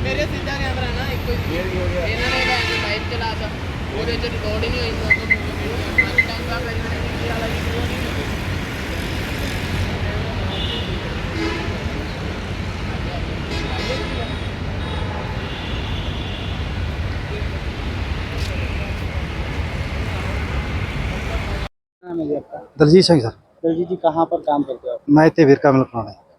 ਮੇਰੇ ਸਿੱਧਾ ਕੈਮਰਾ ਨਾ ਇੱਕੋ ਹੀ ਇਹਨਾਂ ਨੇ ਤਾਂ ਲਾਈਵ ਚਲਾਤਾ ਉਹਦੇ ਚ ਰਿਕਾਰਡ ਹੀ ਨਹੀਂ ਹੋਈ ਫੋਟੋ ਮੂਵੀ ਟਾਈਮ ਬਾਅਦ ਇਹਨਾਂ ਨੇ ਕੀ ਵਾਲਾ ਵੀਡੀਓ ਨਹੀਂ ਕੀਤੀ नाम है जी आपका दलजीत सिंह सर दलजीत जी कहाँ पर काम करते हो आप ਮੈਂ ਇੱਥੇ ਵਿਰਕਾ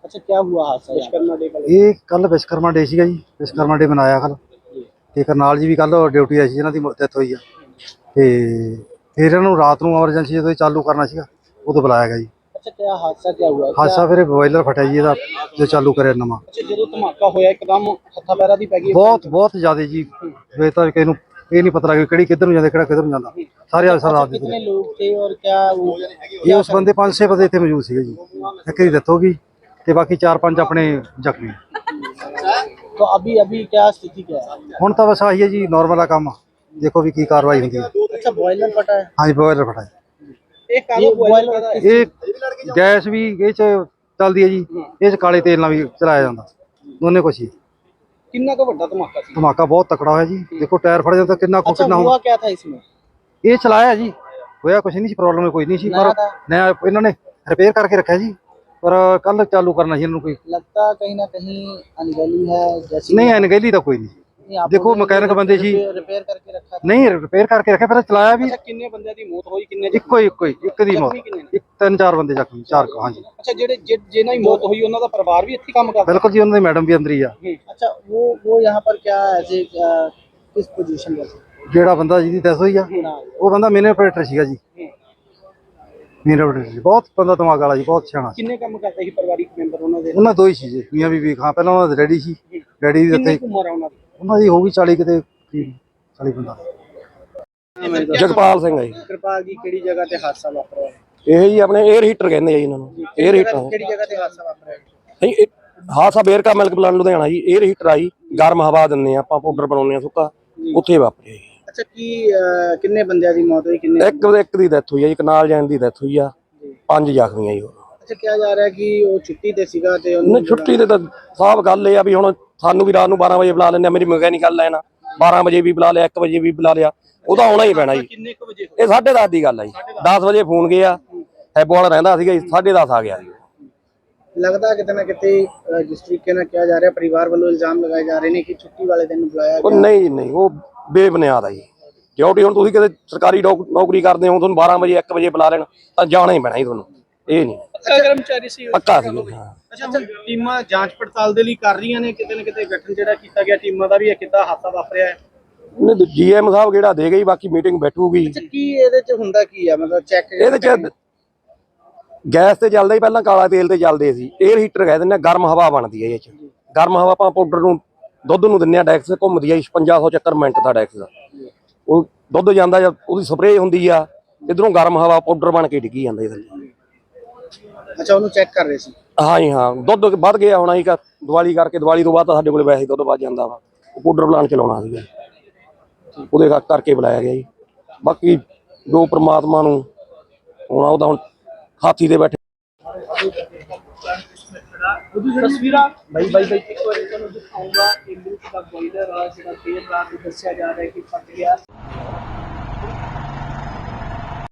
ਅੱਛਾ ਕੀ ਹੁਆ ਹਾਦਸਾ ਵਿਸ਼ਕਰਮਾ ਡੇ ਕੱਲ ਇਹ ਕੱਲ ਵਿਸ਼ਕਰਮਾ ਡੇ ਸੀਗਾ ਜੀ ਵਿਸ਼ਕਰਮਾ ਤੇ ਕਰਨਾਲ ਜੀ ਵੀ ਕੱਲ ਡਿਊਟੀ ਆਈ ਸੀ ਇਹਨਾਂ ਦੀ ਡੈਥ ਹੋਈ ਆ। ਤੇ ਫਿਰ ਇਹਨਾਂ ਨੂੰ ਰਾਤ ਨੂੰ ਐਮਰਜੈਂਸੀ ਜਦੋਂ ਚਾਲੂ ਕਰਨਾ ਸੀਗਾ ਉਦੋਂ ਬੁਲਾਇਆ ਗਿਆ ਜੀ। ਅੱਛਾ ਕੀ ਹਾਦਸਾ ਕੀ ਹੋਇਆ ਹਾਦਸਾ ਫਿਰ ਬੋਇਲਰ ਫਟਿਆ ਜੀ ਚਾਲੂ ਕਰਿਆ ਨਵਾਂ। ਹੋਇਆ ਬਹੁਤ ਬਹੁਤ ਜ਼ਿਆਦਾ ਜੀ। ਵੇ ਤਾਂ ਕਿਸੇ ਨੂੰ ਇਹ ਨਹੀਂ ਪਤਾ ਲੱਗਿਆ ਕਿਹੜੀ ਕਿੱਧਰ ਨੂੰ ਜਾਂਦੇ ਕਿਹੜਾ ਕਿੱਧਰ ਨੂੰ ਜਾਂਦਾ। ਸਾਰੇ ਆਲ ਸਾਰਾ ਰਾਤ ਦੇ ਕਿੰਨੇ ਲੋਕ ਤੇ ਔਰ ਕਿਆ ਇਹ ਉਸ ਬੰਦੇ 5-6 ਬੰਦੇ ਇੱਥੇ ਮੌਜੂਦ ਸੀਗੇ ਜੀ। ਇੱਕ ਦੀ ਡੈਥ ਤੇ ਬਾਕੀ ਚਾਰ ਪੰਜ ਆਪਣੇ ਜ਼ਖਮੀ। तो अभी अभी क्या स्थिति क्या ਹੁਣ ਤਾਂ ਬਸ ਆਹੀ ਹੈ ਜੀ ਨਾਰਮਲ ਆ ਕੰਮ। ਦੇਖੋ ਵੀ ਕੀ ਕਾਰਵਾਈ ਹੁੰਦੀ ਹੈ। अच्छा बॉयलर फटा है ਹਾਂਜੀ ਬੋਇਲਰ ਫੜਾ एक ये बॉयलर किस- ਇਹ ਗੈਸ ਵੀ ਇਹ ਚ ਚੱਲਦੀ ਹੈ ਜੀ ਇਹ ਚ ਕਾਲੇ ਤੇਲ ਨਾਲ ਵੀ ਚਲਾਇਆ ਜਾਂਦਾ। ਦੋਨੇ ਕੁਛ ਹੀ। कितना का बड़ा धमाका थी ਧਮਾਕਾ ਬਹੁਤ ਤਕੜਾ ਹੋਇਆ ਜੀ। ਦੇਖੋ ਟਾਇਰ ਫੜ ਜਾਂਦਾ ਕਿੰਨਾ ਕੁ अच्छा ਕਿੰਨਾ ਹੁੰਦਾ। हुआ क्या था ਇਹ ਚਲਾਇਆ ਜੀ। ਹੋਇਆ ਕੁਛ ਨਹੀਂ ਸੀ ਪ੍ਰੋਬਲਮ ਕੋਈ ਨਹੀਂ ਸੀ ਪਰ ਨਵਾਂ ਇਹਨਾਂ ਨੇ ਰਿਪੇਅਰ ਕਰਕੇ ਰੱਖਿਆ ਜੀ। ਪਰ ਕੱਲ ਚਾਲੂ ਕਰਨਾ ਸੀ ਇਹਨੂੰ ਕੋਈ लगता कहीं ना कहीं अनगली है जैसी ਨਹੀਂ ਅਨਗਹਿਲੀ ਤਾਂ ਕੋਈ ਨਹੀਂ नहीं, आप देखो, बोल रहे हैं मैकेनिक कि बंदे जी। रिपेयर- रिपेयर करके रखा था ਨਹੀਂ ਰਿਪੇਅਰ ਕਰਕੇ ਰੱਖਿਆ ਪਰ ਚਲਾਇਆ ਵੀ ਅੱਛਾ ਕਿੰਨੇ ਬੰਦਿਆਂ ਦੀ ਮੌਤ ਹੋਈ ਕਿੰਨੇ ਇੱਕੋ ਹੀ ਇੱਕੋ ਹੀ ਇੱਕ ਦੀ ਮੌਤ ਜ਼ਖਮੀ ਕਿੰਨੇ ਨੇ? ਇੱਕ ਤਿੰਨ ਚਾਰ ਬੰਦੇ ਜ਼ਖਮੀ ਚਾਰ ਕੁ, ਹਾਂਜੀ ਅੱਛਾ ਜਿਹੜੇ ਜਿ- ਜਿਨ੍ਹਾਂ ਦੀ ਮੌਤ ਹੋਈ ਉਹਨਾਂ ਦਾ ਪਰਿਵਾਰ ਵੀ ਇੱਥੇ ਕੰਮ ਕਰਦਾ ਬਿਲਕੁਲ ਜੀ ਉਹਨਾਂ ਦੇ ਮੈਡਮ ਵੀ ਅੰਦਰ ਹੀ ਆ अच्छा वो वो यहाँ पर क्या ऐसे क्या किस पोजीशन में थे ਜਿਹੜਾ ਬੰਦਾ ਜਿਹਦੀ ਡੈਥ ਹੋਈ ਆ हाँ, ਉਹ ਬੰਦਾ ਮੇਨ ਆਪਰੇਟਰ ਸੀਗਾ ਜੀ ਨੀਰਵ ਡੇਰ ਜੀ ਬਹੁਤ ਬੰਦਾ ਦਿਮਾਗ ਵਾਲਾ ਜੀ ਬਹੁਤ ਸਿਆਣਾ ਕਿੰਨੇ ਕੰਮ ਕਰਦਾ ਸੀ ਪਰਿਵਾਰਿਕ ਮੈਂਬਰ ਉਹਨਾਂ ਦੇ? ਉਹਨਾਂ ਦੋ ਹੀ ਸੀ ਜੀ ਮੀਆਂ ਬੀਬੀ ਖਾਂ ਪਹਿਲਾਂ ਉਹਨਾਂ ਦੇ ਡੈਡੀ ਸੀ। ਡੈਡੀ ਦੀ ਕਿੰਨੀ ਉਹਨਾਂ ਦੀ? ਉਹਨਾਂ ਦੀ 40 ਕਿਤੇ 40 ਬੰਦਾ ਜਗਪਾਲ ਸਿੰਘ ਆ ਜੀ। ਕਿਰਪਾਲ ਜੀ ਕਿਹੜੀ ਜਗ੍ਹਾ ਤੇ ਹਾਦਸਾ ਵਾਪਰਿਆ? ਇਹ ਜੀ ਆਪਣੇ 에ਅਰ ਹੀਟਰ ਕਹਿੰਦੇ ਆ ਜੀ ਇਹਨਾਂ ਨੂੰ। 에ਅਰ ਹੀਟਰ ਕਿਹੜੀ ਜਗ੍ਹਾ ਤੇ ਹਾਦਸਾ ਵਾਪਰਿਆ? ਨਹੀਂ ਇਹ- ਹਾਂ ਮਿਲਕ ਪਲਾਨ ਲੁਧਿਆਣਾ ਜੀ 에ਅਰ ਹੀਟਰ ਆ ਜੀ ਗਰਮ ਹਵਾ ਦਿੰਦੇ ਆ ਆਪਾਂ ਪਾਊਡਰ ਬਣਾਉਂਦੇ ਆ ਸੁੱਕਾ ਉੱਥੇ ਵਾਪਰਿਆ ਜੀ। ਅੱਛਾ ਕੀ ਅਹ, ਕਿੰਨੇ ਬੰਦਿਆਂ ਦੀ ਮੌਤ ਹੋਈ ਕਿੰਨੇ ਇੱਕ ਇੱਕ ਦੀ ਡੈਥ ਹੋਈ ਆ ਜੀ ਕਨਾਲ ਜੈਨ ਦੀ ਡੈਥ ਹੋਈ ਆ। ਪੰਜ ਜ਼ਖਮੀ ਆ ਜੀ ਹੋਰ ਅੱਛਾ ਕਿਹਾ ਜਾ ਰਿਹਾ ਕਿ ਉਹ ਛੁੱਟੀ ਤੇ ਸੀਗਾ ਤੇ ਉਹਨੂੰ ਨਹੀਂ ਛੁੱਟੀ ਤੇ ਤਾਂ ਸਾਫ਼ ਗੱਲ ਇਹ ਆ ਵੀ ਹੁਣ ਸਾਨੂੰ ਵੀ ਰਾਤ ਨੂੰ 12 ਵਜੇ ਬੁਲਾ ਲੈਂਦੇ ਆ ਮੇਰੀ ਮਕੈਨਿਕਲ ਲੈਣਾ। 12 ਵਜੇ ਵੀ ਬੁਲਾ ਲਿਆ 1 ਵਜੇ ਵੀ ਬੁਲਾ ਲਿਆ ਉਹਦਾ ਆਉਣਾ ਹੀ ਪੈਣਾ ਜੀ। ਕਿੰਨੇ ਕੁ ਵਜੇ ਇਹ 10:30 ਦੀ ਗੱਲ ਆ ਜੀ। 10 ਵਜੇ ਫੋਨ ਗਿਆ ਹੈਬੋ ਵਾਲਾ ਰਹਿੰਦਾ ਸੀਗਾ ਜੀ 10:30 ਆ ਗਿਆ ਜੀ। ਲੱਗਦਾ ਕਿਤੇ ਨਾ ਕਿਤੇ ਅਹ, ਜਿਸ ਤਰੀਕੇ ਨਾਲ ਕਿਹਾ ਜਾ ਰਿਹਾ ਪਰਿਵਾਰ ਵੱਲੋਂ ਇਲਜ਼ਾਮ ਲਗਾਏ ਜਾ ਰਹੇ ਨੇ ਕਿ ਛੁੱਟੀ ਵਾਲੇ ਦਿਨ ਬੁਲਾਇਆ ਉਹ ਨਹੀਂ ਜੀ, ਨਹੀਂ ਉਹ ਬੇਬੁਨਿਆਦ ਆ ਜੀ। ਡਿਊਟੀ ਹੁਣ ਤੁਸੀਂ ਕਿਤੇ ਸਰਕਾਰੀ ਨੌਕ- ਨੌਕਰੀ ਕਰਦੇ ਹੋ ਤੁਹਾਨੂੰ 12 ਵਜੇ 1 ਵਜੇ ਬੁਲਾ ਲੈਣ ਤਾਂ ਜਾਣਾ ਹੀ ਪੈਣਾ ਜੀ ਤੁਹਾਨੂੰ। ਇਹ ਨਹੀਂ। ਅੱਛਾ ਕਰਮਚਾਰੀ ਸੀ ਪੱਕਾ ਸੀ ਅੱਛਾ ਟੀਮਾਂ ਜਾਂਚ ਪੜਤਾਲ ਦੇ ਲਈ ਕਰ ਰਹੀਆਂ ਨੇ ਕਿਤੇ ਨਾ ਕਿਤੇ ਗਠਨ ਜਿਹੜਾ ਕੀਤਾ ਗਿਆ ਟੀਮਾਂ ਦਾ ਵੀ ਇਹ ਕਿੱਦਾਂ ਹਾਦਸਾ ਵਾਪਰਿਆ ਹੈ? ਨਹੀਂ ਜੀਐਮ ਸਾਹਿਬ ਜਿਹੜਾ ਦੇ ਗਈ ਬਾਕੀ ਮੀਟਿੰਗ ਬੈਠੂਗੀ। ਅੱਛਾ ਕੀ ਇਹਦੇ ਚ ਹੁੰਦਾ ਕੀ ਆ? ਮਤਲਬ ਚੈੱਕ ਇਹਦੇ ਚ ਗੈਸ ਤੇ ਚੱਲਦਾ ਹੀ ਪਹਿਲਾਂ ਕਾਲਾ ਤੇਲ ਤੇ ਚੱਲਦੇ ਸੀ। 에ਅਰ ਹੀਟਰ ਕਹਿ ਦਿੰਦੇ ਆ ਗਰਮ ਹਵਾ ਬਣਦੀ ਹੈ ਇਹ ਚ। ਗਰਮ ਹਵਾ ਆਪਾਂ ਪਾਊਡਰ ਨੂੰ ਦੁੱਧ ਨੂੰ ਦਿੰਨੇ ਆ ਡੈਕਸ ਘੁੰਮਦੀ ਆ 5500 ਚੱਕਰ ਮਿੰਟ ਦਾ ਡੈਕਸ ਦਾ ਉਹ ਦੁੱਧ ਜਾਂਦਾ ਜਾਂ ਉਹਦੀ ਸਪਰੇਅ ਹੁੰਦੀ ਆ ਇਧਰੋਂ ਗਰਮ ਹਵਾ ਪਾਊਡਰ ਬਣ ਕੇ ਡਿੱਗੀ ਜਾਂਦਾ ਇਹਦੇ ਅੱਛਾ ਉਹਨੂੰ ਚੈੱਕ ਕਰ ਰਹੇ ਸੀ? ਹਾਂ ਜੀ ਹਾਂ। ਦੁੱਧ ਵੱਧ ਗਿਆ ਹੋਣਾ ਜੀ ਦੀਵਾਲੀ ਕਰਕੇ ਦੀਵਾਲੀ ਤੋਂ ਬਾਅਦ ਤਾਂ ਸਾਡੇ ਕੋਲੇ ਵੈਸੇ ਦੁੱਧ ਵੱਧ ਜਾਂਦਾ ਵਾ। ਉਹ ਪਾਊਡਰ ਪਲਾਂਟ ਚਲਾਉਣਾ ਸੀਗਾ। ਉਹਦੇ ਕਰ- ਕਰਕੇ ਬੁਲਾਇਆ ਗਿਆ ਜੀ। ਬਾਕੀ ਜੋ ਪ੍ਰਮਾਤਮਾ ਨੂੰ ਹੋਣਾ ਉਹਦਾ ਹੁਣ ਹਾਥੀ ਦੇ ਬੈਠੇ ਤਸਵੀਰਾਂ ਬਾਈ ਬਾਈ ਬਾਈ। ਇੱਕ ਵਾਰੀ ਤੁਹਾਨੂੰ ਦਿਖਾਉਂਗਾ ਕਿ ਮਿਲਕ ਦਾ ਬੋਇਲਰ ਆ ਜਿਹੜਾ ਦੇਰ ਰਾਤ ਦੱਸਿਆ ਜਾ ਰਿਹਾ ਕਿ ਫਟ ਗਿਆ।